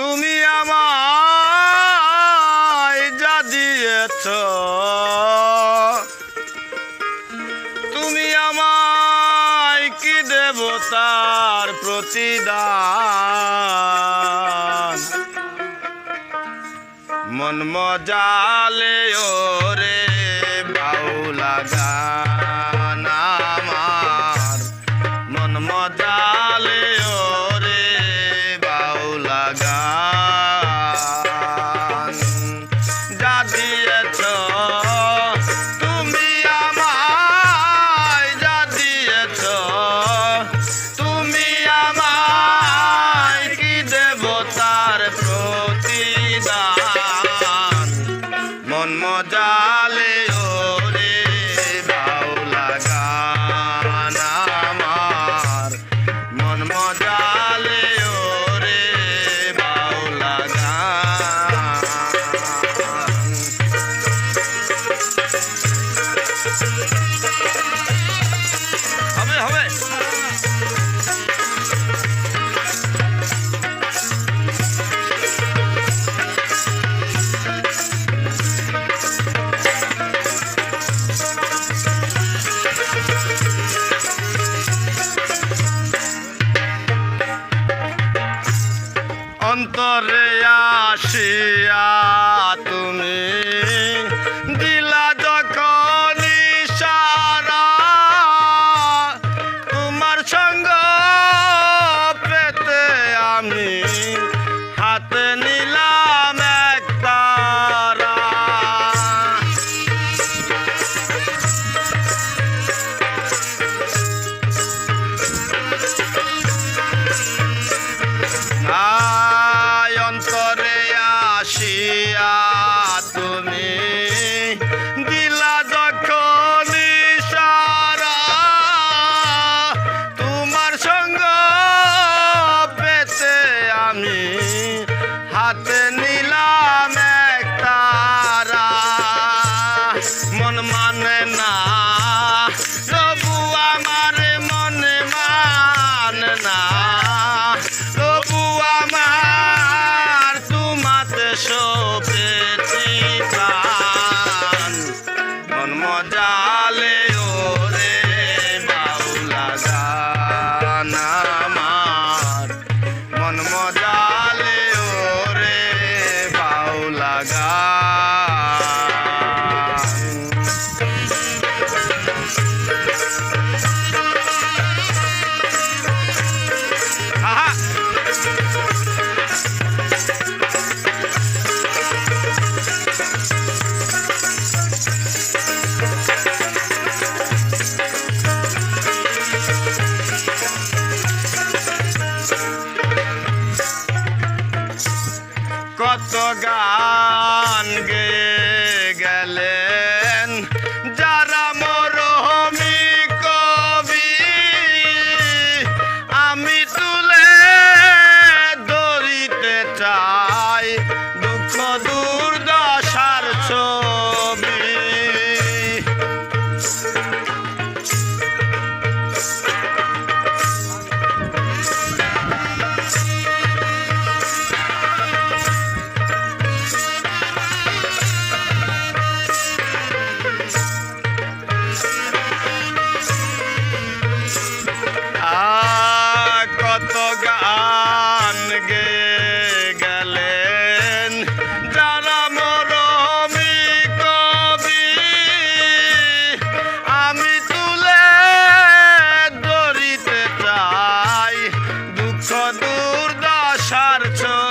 তুমি আমায় যা দিয়েছ। তুমি আমায় কি দেবতার প্রতিদান? মন মজালে রে কত গান গে গেলেন যা out of touch.